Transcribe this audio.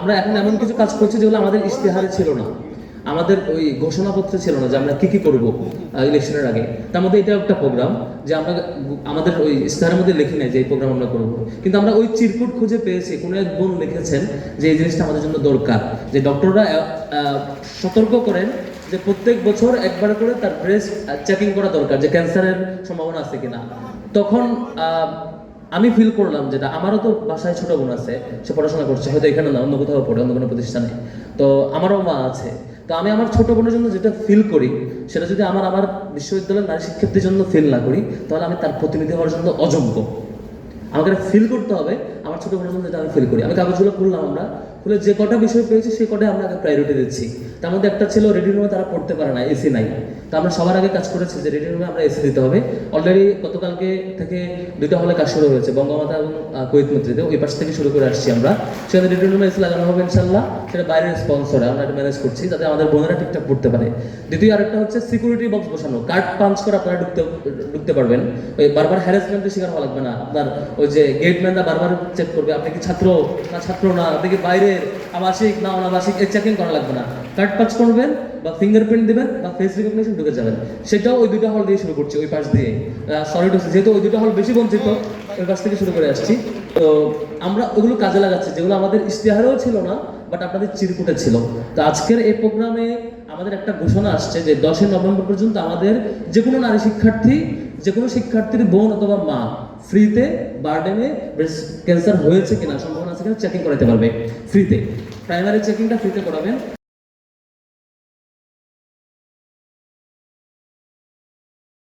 আমরা এখন এমন কিছু কাজ করছি যেগুলো আমাদের ইশতেহারে ছিল না। আমাদের ওই ঘোষণাপত্রে ছিল না যে আমরা কি কি করব ইলেকশনের আগে। তার মধ্যে এটা একটা প্রোগ্রাম যে আমরা আমাদের ওই ইশতেহারের মধ্যে লিখি নাই যে এই প্রোগ্রাম আমরা করব। কিন্তু আমরা ওই চিরকুট খুঁজে পেয়েছি। কোনো এক বোন লিখেছেন যে এই জিনিসটা আমাদের জন্য দরকার। যে ডক্টররা সতর্ক করেন যে প্রত্যেক বছর একবার করে তার ব্রেস্ট চেকিং করা দরকার যে ক্যান্সারের সম্ভাবনা আছে কিনা। তখন আমি ফিল করলাম যেটা, আমারও তো বাসায় ছোট বোন আছে, সে পড়াশোনা করছে, হয়তো এখানে না, অন্য কোথাও পড়ে, অন্য কোনো প্রতিষ্ঠানে। তো আমারও মা আছে। তো আমি আমার ছোট বোনের জন্য যেটা ফিল করি, সেটা যদি আমার আমার বিশ্ববিদ্যালয়ের নারী শিক্ষার্থীর জন্য ফিল না করি, তাহলে আমি তার প্রতিনিধি হওয়ার জন্য অযোগ্য। আমাকে ফিল করতে হবে, আমার ছোট বোনের জন্য যেটা আমি ফিল করি। আমি কাগজগুলো করলাম আমরা খুলে যে কটা বিষয় পেয়েছি, সেই কটাই আমরা আগে প্রায়োরিটি দিচ্ছি। তার মধ্যে একটা ছিল রেডি রুমে তারা পড়তে পারে না এসি নাই। তো আমরা সবার আগে কাজ করেছি যে রেডি রুমে আমরা এসি দিতে হবে। অলরেডি গতকালকে থেকে দুইটা হলে কাজ শুরু হয়েছে, বঙ্গমাতা এবং কুয়েত মন্ত্রীতে ওই পাশ থেকে শুরু করে আসছি আমরা। সেখানে রেডি রুমে এসি লাগানো হবে ইনশাল্লাহ। সেটা বাইরের স্পন্সরে আমরা এটা ম্যানেজ করছি যাতে আমাদের বোনেরা ঠিকঠাক পড়তে পারে। দ্বিতীয় আরেকটা হচ্ছে সিকিউরিটি বক্স বসানো। কার্ড পাঞ্চ করে আপনারা ঢুকতে ঢুকতে পারবেন। ওই বারবার হ্যারাসমেন্টের শিকার হওয়া লাগবে না। আপনার ওই যে গেটম্যানরা বারবার চেক করবে, আপনি কি ছাত্র? না ছাত্র না, আপনি কি বাইরের আবাসিক না অনাবাসিক এই চেকিং করা লাগবে না। কার্ড পাঞ্চ করবেন বা ফিঙ্গারপ্রিন্ট দিবেন বা ফেস রিকগনিশন ঢুকে যাবেন। সেটাও ওই দুইটা হল দিয়ে শুরু করছি, ওই পাশ দিয়ে সরি টু যেহেতু ওই দুইটা হল বেশি বঞ্চিত ওই পাশ থেকে শুরু করে আসছি। তো আমরা ওগুলো কাজে লাগাচ্ছি, যেগুলো আমাদের ইশতেহারেও ছিল না বাট আপনাদের চিরকুটে ছিল। তো আজকের এই প্রোগ্রামে আমাদের একটা ঘোষণা আসছে যে দশই নভেম্বর পর্যন্ত আমাদের যে কোনো নারী শিক্ষার্থী যে কোনো শিক্ষার্থীর বোন অথবা মা ফ্রিতে বার্ডেনে ব্রেস্ট ক্যান্সার হয়েছে কিনা সম্ভাবনা আছে কিনা চেকিং করাতে পারবে, ফ্রিতে। প্রাইমারি চেকিংটা ফ্রিতে করাবেন।